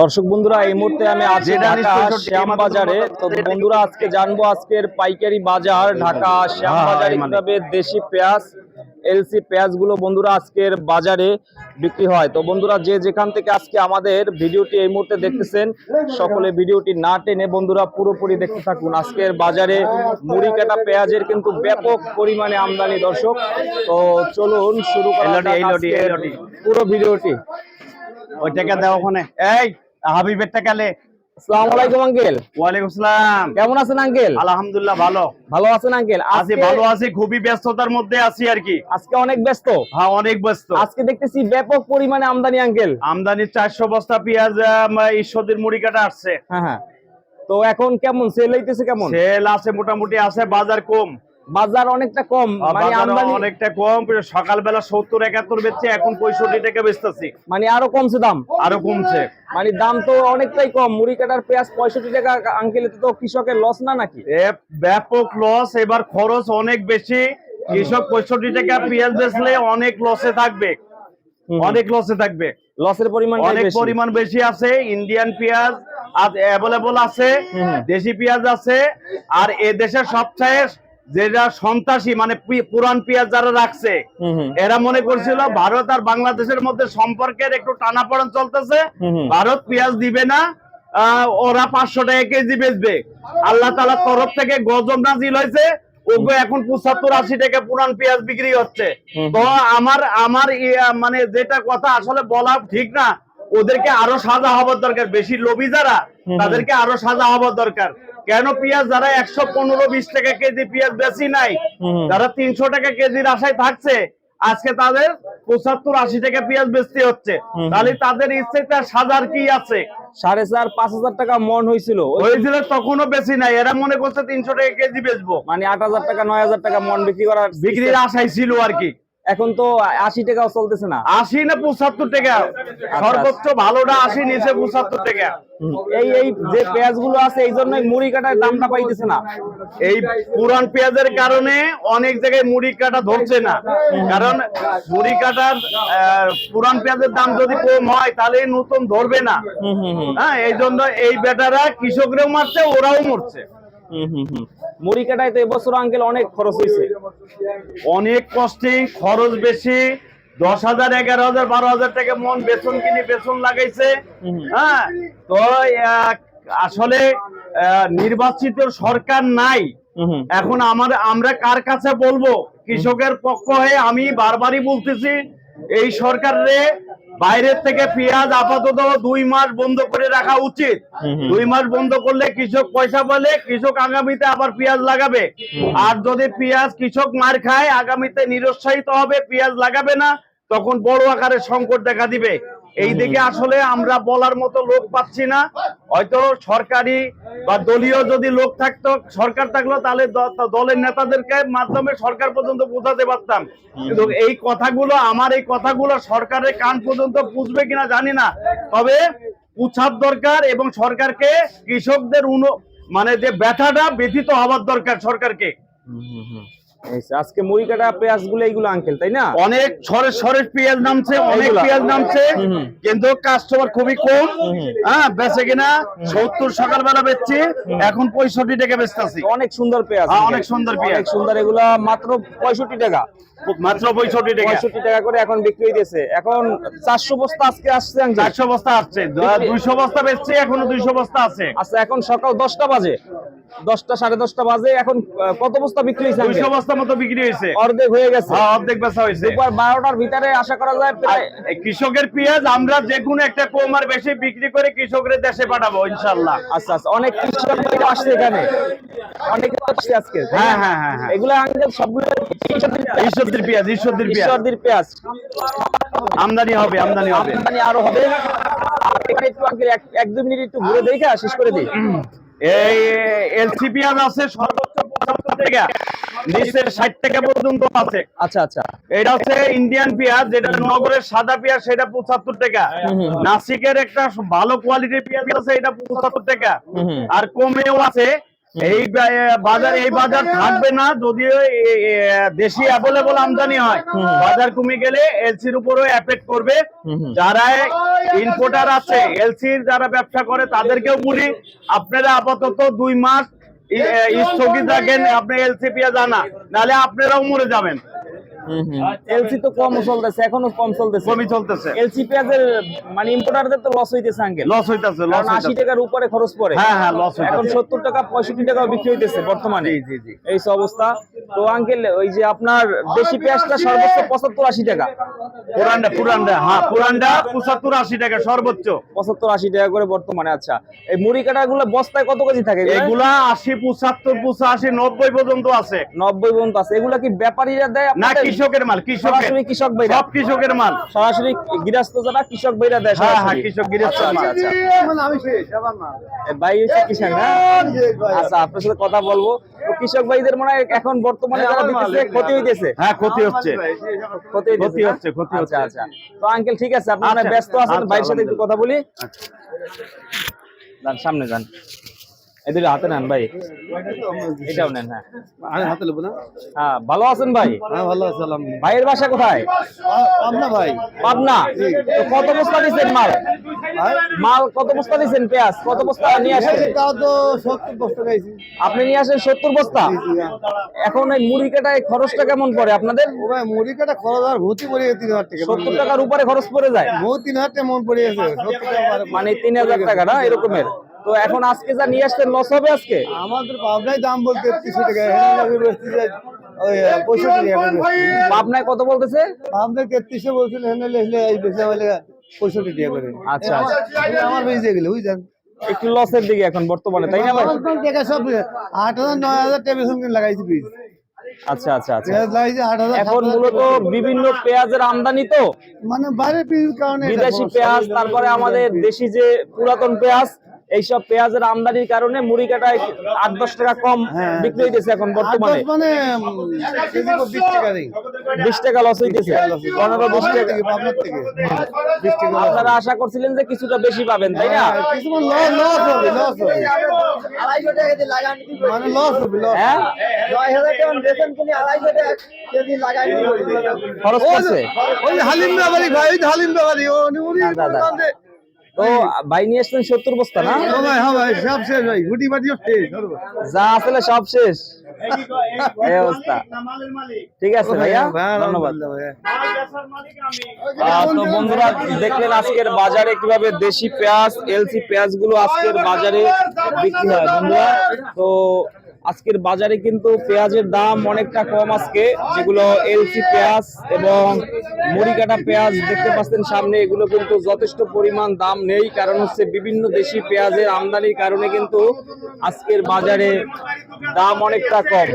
দর্শক বন্ধুরা এই মুহূর্তে আমি আছি ঢাকা শ্যামবাজারে। তো বন্ধুরা আজকে জানব আজকের পাইকারি বাজার ঢাকা শ্যামবাজারে হ্যাঁ, মানে। কীভাবে দেশি পেঁয়াজ এলসি পেঁয়াজগুলো বন্ধুরা আজকের বাজারে বিক্রি হয়। তো বন্ধুরা যে যেখান থেকে আজকে আমাদের ভিডিওটি এই মুহূর্তে দেখতেছেন সকলে ভিডিওটি না টেনে বন্ধুরা পুরোপুরি দেখতে থাকুন। আজকের বাজারে মুড়ি কাটা পেঁয়াজের কিন্তু ব্যাপক পরিমাণে আমদানি দর্শক। তো চলুন শুরু করা। পুরো ভিডিওটি। ওই টাকা দাও ওখানে। এই! হাবিবের টাকা লে আসসালামু আলাইকুম আঙ্কেল। ওয়ালাইকুম আসসালাম কেমন আছেন আঙ্কেল? আলহামদুলিল্লাহ ভালো। ভালো আছেন আঙ্কেল? আছি আজকে ভালো আছি খুবই ব্যস্ততার মধ্যে আছি আর কি। আজকে অনেক ব্যস্ত? হ্যাঁ অনেক ব্যস্ত। আজকে দেখতেছি ব্যাপক পরিমাণে আমদানি আঙ্কেল। আমদানি বস্তা পেঁয়াজ ঈশ্বরদীর মুড়ি কাটা আসছে। হ্যাঁ হ্যাঁ। তো এখন কেমন? সেল হইতেছে কেমন? সেল আছে মোটামুটি আছে বাজার কম। বাজার অনেকটা কম আর মানে আমদানি অনেকটা কম সকালবেলা সত্তর একাত্তর বেচছে এখন পঁয়ষট্টি টাকা বেচতেছি। মানে আরও কমছে দাম? আরও কমছে। মানে দাম তো অনেকটাই কম মুড়ি কাটার পেঁয়াজ পঁয়ষট্টি টাকা আঙ্কেল তো কৃষকের লস না নাকি? ব্যাপক লস এবার খরচ অনেক বেশি কৃষক পঁয়ষট্টি টাকা পেঁয়াজ বেচলে অনেক লসে থাকবে। অনেক লসে থাকবে। লসের পরিমাণ অনেক পরিমাণ বেশি আছে ইন্ডিয়ান পেঁয়াজ অ্যাভেলেবল আছে দেশি পেঁয়াজ আছে আর এ দেশের সবচেয়ে যেটা সন্ত্রাসী মানে পুরান পেঁয়াজ যারা রাখছে এরা মনে করছিল ভারত আর বাংলাদেশের মধ্যে সম্পর্কের একটু টানাপড়ন চলতেছে। ভারত পেঁয়াজ দিবে না ওরা পাঁচশো টাকা কেজি বেচবে। আল্লাহ তালার তরফ থেকে গজব নাজিল হয়েছে ওগো এখন পঁচাত্তর আশি টাকা পুরান পেঁয়াজ বিক্রি হচ্ছে। তো আমার আমার মানে যেটা কথা আসলে বলা ঠিক না ওদেরকে আরও সাজা হবার দরকার। বেশি লোভী যারা তাদেরকে আরও সাজা হবার দরকার। কেন পেঁয়াজ? যারা একশো পনেরো বিশ টাকা কেজি পেঁয়াজ বেশি নাই যারা তিনশো টাকা কেজির আশায় থাকছে আজকে তাদের পঁচাত্তর আশি টাকা পেঁয়াজ বেচতে হচ্ছে। তাহলে তাদের ইচ্ছেটা সাজার কি আছে? সাড়ে চার পাঁচ হাজার টাকা মন হয়েছিল। হয়েছিল তখনও বেশি নাই এরা মনে করছে তিনশো টাকা কেজি বেচবো। মানে আট হাজার টাকা নয় হাজার টাকা মন বিক্রি করার বিক্রির আশায় ছিল আর কি। এখন তো আশি টাকাও চলতেছে না। আশি না পঁচাত্তর টাকা। সর্বোচ্চ ভালোটা আশি নিচে পঁচাত্তর টাকা। এই এই যে পেঁয়াজগুলো আছে এই জন্যই মুড়ি কাটার দামটা পাইতেছে না। এই পুরান পেঁয়াজের কারণে অনেক জায়গায় মুড়ি কাটা ধরছে না। কারণ মুড়ি কাটার পুরান পেঁয়াজের দাম যদি কম হয় তাহলে নতুন ধরবে না। হ্যাঁ এই জন্য এই বেটারা কৃষকরাও মারছে ওরাও মরছে। হুম হুম হুম। মুড়ি কাটায় তো এবছর আঙ্কেল অনেক খরচ হয়েছে। অনেক কস্টিং খরচ বেশি দশ হাজার এগারো হাজার বারো হাজার টাকা মন বেতন কিনে বেতন লাগাইছে। হ্যাঁ তো আসলে নির্বাচিত সরকার নাই। এখন আমার আমরা কার কাছে বলব? কৃষকের পক্ষ হয়ে আমি বারবারই বলতেছি এই সরকারে বাইরের থেকে পেঁয়াজ আপাতত দুই মাস বন্ধ করে রাখা উচিত। দুই মাস বন্ধ করলে কৃষক পয়সা পেলে কৃষক আগামীতে আবার পেঁয়াজ লাগাবে। আর যদি পেঁয়াজ কৃষক মার খায় আগামীতে নিরুৎসাহিত হবে পেঁয়াজ লাগাবে না তখন বড় আকারে সংকট দেখা দিবে। এই দিকে আসলে আমরা বলার মতো লোক পাচ্ছি না। হয়তো সরকারি বা দলীয় যদি লোক থাকতো, সরকার থাকল, তাহলে দলের নেতাদেরকে মাধ্যমে সরকার পর্যন্ত বোঝাতে পারতাম। কিন্তু এই কথাগুলো, আমার এই কথাগুলো সরকারের কান পর্যন্ত পুষবে কিনা জানি না। তবে পুছার দরকার এবং সরকারকে কৃষকদের উন- মানে যে ব্যথাটা ব্যথিত হওয়ার দরকার সরকারকে। আজকে মুড়ি কাটা পেঁয়াজগুলো এইগুলো আঙ্কেল তাই না? অনেক সরের সরের পেঁয়াজ নামছে অনেক পেঁয়াজ নামছে। কিন্তু কাস্টমার খুবই কম। হ্যাঁ বেচে কিনা সত্তর সকালবেলা বেচছি এখন পঁয়ষট্টি টাকা বেচতেছি অনেক সুন্দর পেঁয়াজ হ্যাঁ, অনেক সুন্দর পেঁয়াজ। অনেক সুন্দর এগুলা মাত্র পঁয়ষট্টি টাকা। মাত্র পঁয়ষট্টি টাকা। পঁয়ষট্টি টাকা করে এখন বিক্রি হইতেছে। এখন চারশো বস্তা আজকে আসছে চারশো বস্তা আসছে। দুইশো বস্তা বেচছি এখনও দুইশো বস্তা আছে। আচ্ছা এখন সকাল দশটা বাজে। দশটা সাড়ে দশটা বাজে এখন কত বস্তা বিক্রি হয়েছে দুইশো আঙ্কেল? মতো বিক্রি হয়েছে। অর্ধেক হয়ে গেছে। হ্যাঁ অর্ধেক বেচা হয়েছে। দুপুর বারোটার ভিতরে আশা করা যায় কৃষকের পেঁয়াজ আমরা যে কোনো একটা কম আর বেশি বিক্রি করে কৃষকদের দেশে পাঠাবো ইনশাল্লাহ আচ্ছা আচ্ছা। অনেক কৃষক আসছে এখানে। অনেকে আসছে আজকে। হ্যাঁ, হ্যাঁ, হ্যাঁ, হ্যাঁ। এগুলো আঙ্কেল সবগুলো ঈশ্বরদের পেঁয়াজ ঈশ্বরদের পেঁয়াজ। ঈশ্বরদীর পেঁয়াজ। আমদানি হবে আমদানি হবে। আমদানি আরও হবে। আর একটু আঙ্কেল এক- দুই মিনিট একটু ঘুরে দেখে শেষ করে দিই। এই এলসি পেঁয়াজ আছে সর্বোচ্চ নিচের ষাট টাকা পর্যন্ত আছে। আচ্ছা আচ্ছা। এটা হচ্ছে ইন্ডিয়ান পেঁয়াজ যেটা নগরের সাদা পেঁয়াজ সেটা পঁচাত্তর টাকা। হুম, হুম। নাসিকের একটা ভালো কোয়ালিটির পেঁয়াজ আছে এটা পঁচাত্তর টাকা। হুম, হুম। আর কমেও আছে। এই বাজার এই বাজার থাকবে না যদিও দেশি অ্যাভেলেবল আমদানি হয়। বাজার কমে গেলে এলসির উপরও এফেক্ট করবে। যারা ইম্পোর্টার আছে এলসির যারা ব্যবসা করে তাদেরকেও বলি আপনারা আপাতত দুই মাস স্থগিত রাখেন আপনি এলসিপি জানা নাহলে আপনারাও মরে যাবেন। এলসি তো কম চলতেছে এখনও কম চলতেছে। কমই চলতেছে। এলসি পেঁয়াজের মানে ইম্পোর্টারদের তো লস হইতেছে আঙ্কেল লস হইতাছে লস কারণ আশি টাকার উপরে খরচ পড়ে। হ্যাঁ, হ্যাঁ, loss হইতাছে। এখন সত্তর টাকা পঁয়ষট্টি টাকা বিক্রি হইতেছে বর্তমানে। জি, জি, জি। এই সব অবস্থা। তো আঙ্কেল ওই যে আপনার দেশি পেঁয়াজটা সর্বোচ্চ পঁচাত্তর আশি টাকা। পুরানটা পুরানটা হ্যাঁ পুরানটা পঁচাত্তর আশি টাকা সর্বোচ্চ। পঁচাত্তর আশি টাকা করে বর্তমানে আচ্ছা। এই মুড়ি কাটা গুলো বস্তায় কত কেজি থাকে এগুলা? এগুলা আশি পঁচাত্তর পঁচাশি নব্বই পর্যন্ত আছে। নব্বই পর্যন্ত আছে। এগুলা কি ব্যাপারীরা দেয় না আপনাদের? কৃষকের মাল কৃষকের সরাসরি কৃষক ভাইরা। সব কৃষকের মাল। সরাসরি গৃহস্থ যারা কৃষক ভাইরা দেয় হ্যাঁ, হ্যাঁ, কৃষক গৃহস্থ আচ্ছা, মাল। আচ্ছা, আচ্ছা। আমি শেষ আমার না। এ, ভাই হচ্ছে কৃষক না আচ্ছা আপনার সাথে কথা বলব। কৃষক ভাইদের মনে হয় এখন বর্তমানে যারা দিতেছে ক্ষতি হইতেছে। হ্যাঁ ক্ষতি হচ্ছে। ক্ষতি হচ্ছে, ক্ষতি আচ্ছা হচ্ছে। আচ্ছা। তো আঙ্কেল ঠিক আছে আপনি মনে আচ্ছা, ব্যস্ত আছেন ভাইয়ের সাথে একটু কথা বলি। আচ্ছা। যান সামনে যান। এদের হাতে নেন ভাই। এটাও নেন হ্যাঁ। আমি হাতে নেব না? হ্যাঁ ভালো আছেন ভাই? হ্যাঁ ভালো আছে আলহামদুলিল্লাহ। ভাইয়ের বাসা কোথায়? আপনার ভাই। পাবনা। কত বস্তা দিচ্ছেন মাল? মাল কত বস্তা দিচ্ছেন পেঁয়াজ? কত বস্তা নিয়ে আসেন? আপনি নিয়ে আসেন সত্তর বস্তা? এখন এই মুড়ি কাটায় খরচটা কেমন পড়ে আপনাদের? মুড়ি কাটা খরচ আর ভর্তি পড়ে তিন হাজার টাকা। সত্তর টাকার উপরে খরচ পড়ে যায়? বহু তিন হাজার টাকা মন পড়ে গেছে মানে তিন হাজার টাকা না এরকমের? তো এখন আজকে যা নিয়ে আসতেন লস হবে আজকে? আমাদের পাবনায় দাম বলতে তিরিশ টাকা। বেচছি। পাবনায় কত বলতেছে? পাবনায় তেত্রিশে বলছিল এখানে লেখলে পঁয়ষট্টি টাকা করে। আচ্ছা, আচ্ছা। আমার বেঁচে গেলে বুঝলেন? একটু লসের দিকে এখন বর্তমানে তাই না ভাই? টাকা সব আট হাজার নয় হাজার বেতন লাগাইছি বীজ আচ্ছা আচ্ছা আচ্ছা। এখন মূলত বিভিন্ন পেঁয়াজের আমদানি তো? মানে বাইরের বীজ কারণে বিদেশি পেঁয়াজ তারপরে আমাদের দেশি যে পুরাতন পেঁয়াজ এইসব পেঁয়াজের আমদানির কারণে মুড়ি কাটায় আট দশ টাকা কম হ্যাঁ। বিক্রি হইতেছে এখন বর্তমানে। মানে বিশ টাকা লস হইতেছে। পনেরো বিশ টাকা। আপনারা আশা করছিলেন যে কিছুটা বেশি পাবেন তাই না? হ্যাঁ, কিছুমান লস লস হবে লস হবে। মানে লস হবে লস হ্যাঁ? খরচ করছে। ওই হালিম ব্যাপারী ভাই হালিম ব্যাপারী। তো ভাই নিয়ে সত্তর বস্তা না? ভাই হ্যাঁ ভাই সব শেষ ভাই গুটি বাটিও শেষ যা আসলে সব শেষ। এই অবস্থা। ঠিক আছে ভাইয়া ভাই, ধন্যবাদ তো বন্ধুরা দেখলেন আজকের বাজারে কীভাবে দেশি পেঁয়াজ এলসি পেঁয়াজগুলো আজকের বাজারে বিক্রি হয় বন্ধুরা। তো আজকের বাজারে কিন্তু পেঁয়াজের দাম অনেকটা কম আজকে, যেগুলো এলসি পেঁয়াজ এবং মুড়ি কাটা পেঁয়াজ দেখতে পাচ্ছেন সামনে, এগুলো কিন্তু যথেষ্ট পরিমাণ দাম নেই। কারণ হচ্ছে বিভিন্ন দেশি পেঁয়াজের আমদানির কারণে কিন্তু আজকের বাজারে দাম অনেকটা কম।